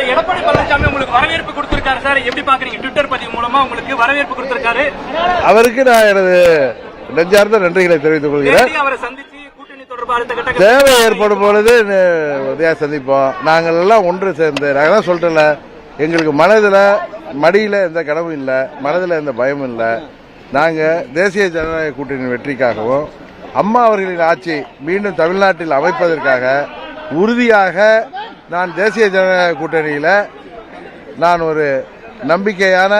Sir Edappadi Palaniswami உங்களுக்கு வரவேற்பு கொடுத்திருக்காரு சார். எப்படி பாக்குறீங்க? ட்விட்டர் பதிவு மூலமா உங்களுக்கு வரவேற்பு கொடுத்திருக்காரு. அவருக்கு நான் எனது நெஞ்சார்ந்த நன்றிகளை தெரிவித்துக் கொள்கிறேன். அவரை சந்திச்சு தேவை ஏற்படும் பொழுது உதயா சந்திப்போம். நாங்கள் எல்லாம் ஒன்று சேர்ந்து நான் தான் சொல்லிட்டேன்ல எங்களுக்கு மனதில் மடியில் எந்த கனவும் இல்லை மனதில் எந்த பயமும் இல்லை. நாங்கள் தேசிய ஜனநாயக கூட்டணியின் வெற்றிக்காகவும் அம்மா அவர்களின் ஆட்சி மீண்டும் தமிழ்நாட்டில் அமைப்பதற்காக உறுதியாக நான் தேசிய ஜனநாயக கூட்டணியில் நான் ஒரு நம்பிக்கையான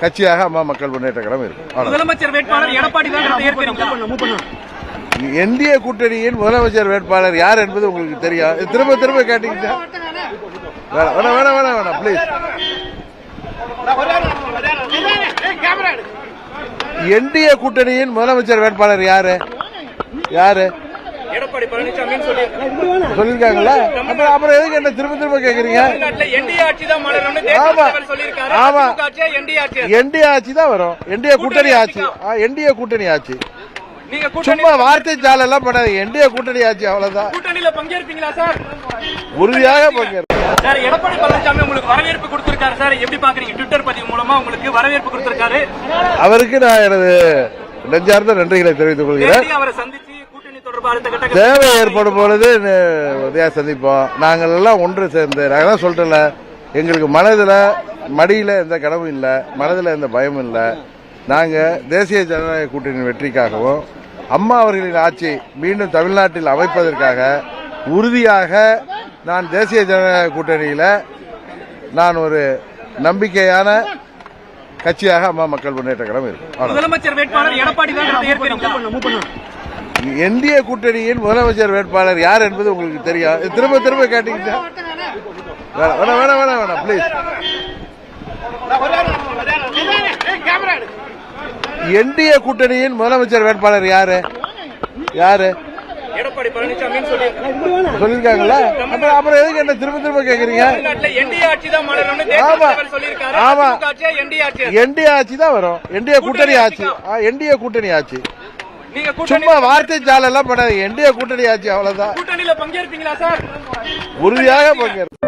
கட்சியாக அம்மா மக்கள் முன்னேற்ற கழகம் இருக்கும். அவ்வளவுதான். முதலமைச்சர் வேட்பாளர் எடப்பாடி தான் ஏற்கிறீங்க என்டிஏ கூட்டணியின் முதலமைச்சர் வேட்பாளர் யார் என்பது உங்களுக்கு தெரியும் திரும்ப திரும்ப கேட்டீங்கன்னா. வேணாம் வேணாம் வேணாம் வேணாம் வேணாம் ப்ளீஸ் என்டிஏ கூட்டணியின் முதலமைச்சர் வேட்பாளர் யாரு? யாரு? எடப்பாடி பழனிசாமின்னு சொல்லி சொல்லிருக்காங்களா அப்புறம் அப்புறம் எதுக்கு என்ன திரும்ப திரும்ப கேக்குறீங்க? என்டிஏ ஆட்சி தான் தேசிய ஆமா. சொல்லியிருக்காரு. ஆமா. என்டிஏ ஆட்சி தான் வரும். என்டிஏ கூட்டணி ஆட்சி. என்டிஏ கூட்டணி ஆட்சி. சும்மா வார்த்தை சால் எல்லாம் பண்ணாதீங்க. என்டிஏ கூட்டணி ஆட்சி அவ்வளவுதான். கூட்டணியில பங்கேற்பீங்களா சார்? உறுதியாக பங்கேற்க சார் எடப்பாடி பழனிசாமி உங்களுக்கு வரவேற்பு கொடுத்திருக்காரு சார். எப்படி பாக்குறீங்க ட்விட்டர் பதிவு மூலமா உங்களுக்கு வரவேற்பு கொடுத்திருக்காரு. அவருக்கு நான் எனது நெஞ்சார்ந்த நன்றிகளை தெரிவித்துக் கொள்கிறேன். அவரை சந்திச்சு தேவை ஏற்படும் பொழுது உதயா சந்திப்போம். நாங்கள் எல்லாம் ஒன்று சேர்ந்து நான் தான் சொல்லிட்டேன்ல எங்களுக்கு மனதில் மடியில் எந்த கனவும் இல்லை மனதில் எந்த பயமும் இல்லை. நாங்கள் தேசிய ஜனநாயக கூட்டணியின் வெற்றிக்காகவும் அம்மா அவர்களின் ஆட்சி மீண்டும் தமிழ்நாட்டில் அமைப்பதற்காக உறுதியாக நான் தேசிய ஜனநாயக கூட்டணியில் நான் ஒரு நம்பிக்கையான கட்சியாக அம்மா மக்கள் முன்னேற்ற கழகம் இருக்கும். முதலமைச்சர் வேட்பாளர் எடப்பாடி தான் என்டிஏ கூட்டணியின் முதலமைச்சர் வேட்பாளர் யார் என்பது உங்களுக்கு தெரியும் திரும்ப திரும்ப கேட்டீங்கன்னா வேணாம் வேணாம் வேணாம் வேணாம் ப்ளீஸ் என்டிஏ கூட்டணியின் முதலமைச்சர் வேட்பாளர் யாரு? யாரு? எடப்பாடி சொல்லிருக்காங்களா அப்புறம் அப்புறம் எதுக்கு என்ன திரும்ப திரும்ப கேக்குறீங்க? ஆமா. ஆமா. என்டிஏ ஆட்சி தான் வரும். என்டிஏ கூட்டணி ஆட்சி. என்டிஏ கூட்டணி ஆட்சி. நீங்க சும்மா வார்த்தை சால் எல்லாம் பண்ணாதீங்க. என்டிஏ கூட்டணி ஆட்சி அவ்வளவுதான். கூட்டணியில பங்கேற்பீங்களா சார்? உறுதியாக பங்கேற்போம்